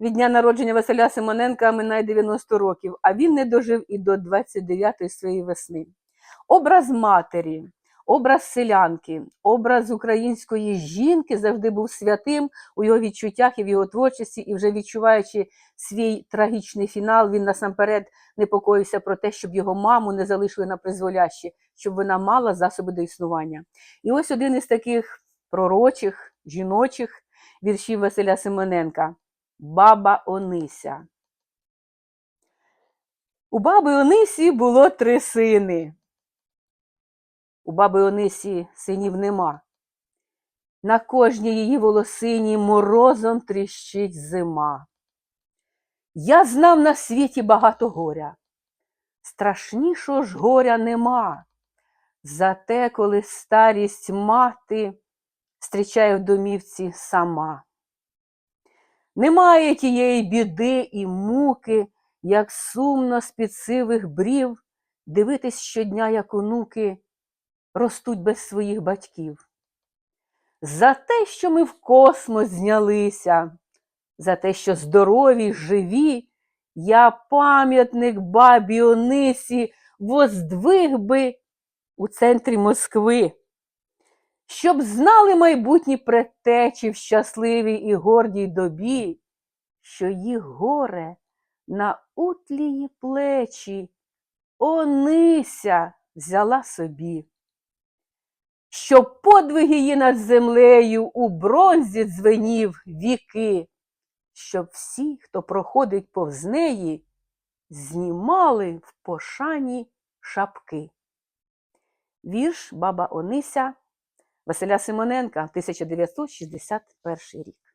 від дня народження Василя Симоненка минає 90 років, а він не дожив і до 29-ї своєї весни. Образ матері, образ селянки, образ української жінки завжди був святим у його відчуттях і в його творчості, і вже відчуваючи свій трагічний фінал, він насамперед непокоївся про те, щоб його маму не залишили на призволяще, щоб вона мала засоби до існування. І ось один із таких пророчих, жіночих віршів Василя Симоненка Баба Онися. У баби Онисі було три сини. У баби Онисі синів нема. На кожній її волосині морозом тріщить зима. Я знав на світі багато горя. Страшнішого ж горя нема. Зате, коли старість мати зустрічає в домівці сама. Немає тієї біди і муки, як сумно з-під сивих брів дивитись щодня, як онуки ростуть без своїх батьків. За те, що ми в космос знялися, за те, що здорові, живі, я пам'ятник бабі Онисі воздвиг би у центрі Москви, щоб знали майбутні предтечі в щасливій і гордій добі, що їх горе на утлії плечі Онися взяла собі. Щоб подвиг її над землею у бронзі дзвенів віки, щоб всі, хто проходить повз неї, знімали в пошані шапки. Вірш Баба Онися Василя Симоненка, 1961 рік.